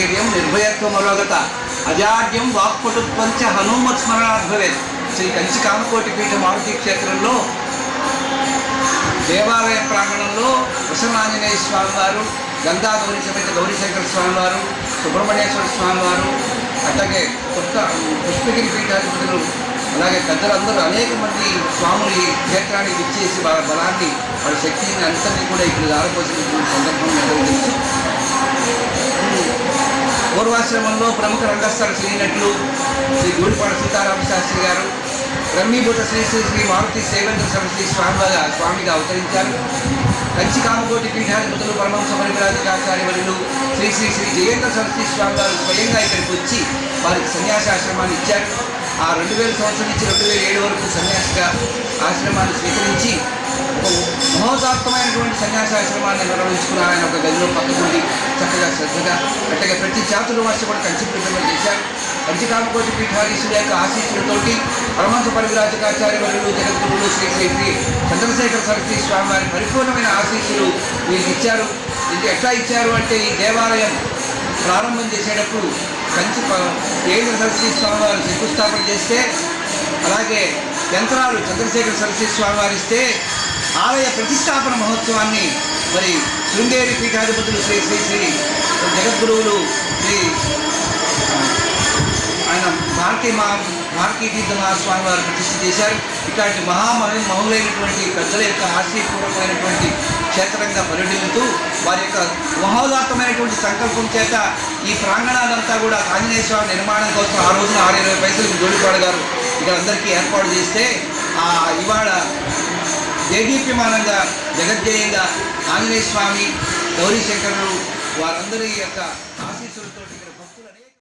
ధైర్యం నిర్భయత్వమరోగత అజాడ్యం వాక్పటుత్వంచ హనుమత్ స్మరణాత్ భవేత్ శ్రీ కంచి కామకోటి పీఠ మారుతి క్షేత్రంలో దేవాలయ ప్రాంగణంలో వసనాంజనేయ స్వామి వారు గంగా గౌరీ సమేత గౌరీశంకర స్వామి వారు సుబ్రహ్మణ్యేశ్వర స్వామి వారు అట్లాగే కొత్త పుష్పగిరి పీఠాధిపతులు అలాగే పెద్దలందరూ అనేక మంది స్వాములు ఈ క్షేత్రానికి విచ్చేసి వాళ్ళ బలాన్ని వాళ్ళ శక్తిని అంతని కూడా ఇక్కడ ఆరపోసినటువంటి సందర్భం నిర్వహించి పూర్వాశ్రమంలో ప్రముఖ రంగస్థల శ్రీనటులు శ్రీ గుడిపాడ సీతారామ శాస్త్రి గారు బ్రహ్మీభూత శ్రీ శ్రీ శ్రీ మారుతి సేవేంద్ర సరస్వతి స్వామిగా స్వామిగా అవతరించారు. కంచి కామకోటి పీఠాధిపతులు పరమహంస పరిమరాజకాచార్య వరులు శ్రీ శ్రీ శ్రీ జయేంద్ర సరస్వతి స్వామి గారు స్వయంగా ఇక్కడికి వచ్చి వారికి సన్యాసాశ్రమాన్ని ఇచ్చారు. ఆ రెండు వేల సంవత్సరం నుంచి రెండు వేల ఏడు వరకు సన్యాసిగా ఆశ్రమాన్ని స్వీకరించి ఒక మహోదాత్తమైనటువంటి సన్యాసాశ్రమాన్ని నిర్వహించుకున్న ఆయన ఒక గదిలో పక్కన శ్రద్ధగా అట్లాగే ప్రతి జాతుల వాసి కూడా కంచి పీఠంలో చేశారు. కంచికామకోటి పీఠాధీశుల యొక్క ఆశీస్సులతోటి పరమంత పరివిరాజకాచార్య వరులు జగద్గురులు శ్రీ శ్రీ చంద్రశేఖర సరస్వతి స్వామి వారి పరిపూర్ణమైన ఆశీస్సులు వీరికి ఇచ్చారు. ఇది ఎట్లా ఇచ్చారు అంటే ఈ దేవాలయం ప్రారంభం చేసేటప్పుడు కంచి కేంద్ర సరస్వతి స్వామి వారు శంకుస్థాపన చేస్తే అలాగే యంత్రాలు చంద్రశేఖర సరస్వతి స్వామి వారిస్తే ఆలయ ప్రతిష్టాపన మహోత్సవాన్ని మరి శృంగేరి పీఠాధిపతులు శ్రీ శ్రీ శ్రీ జగద్గురువులు శ్రీ ఆయన భారతీయ మహా భారతీయ తీర్థ మహాస్వామి వారు ప్రతిష్ఠ చేశారు. ఇట్లాంటి మహామహి మహులైనటువంటి పెద్దల యొక్క ఆశయపూర్వకమైనటువంటి క్షేత్రంగా పరిగణిస్తూ వారి యొక్క మహోదాత్తమైనటువంటి సంకల్పం చేత ఈ ప్రాంగణాలంతా కూడా ఆంజనేయ స్వామి నిర్మాణం కోసం ఆ రోజున ఆరు ఇరవై పైసలకు జోడిపాడు గారు ఇక్కడ అందరికీ ఏర్పాటు చేస్తే ఆ ఇవాళ దేదీప్యమానంగా జగజ్జయంగా ఆంజనేయ స్వామి గౌరీ వారందరి యొక్క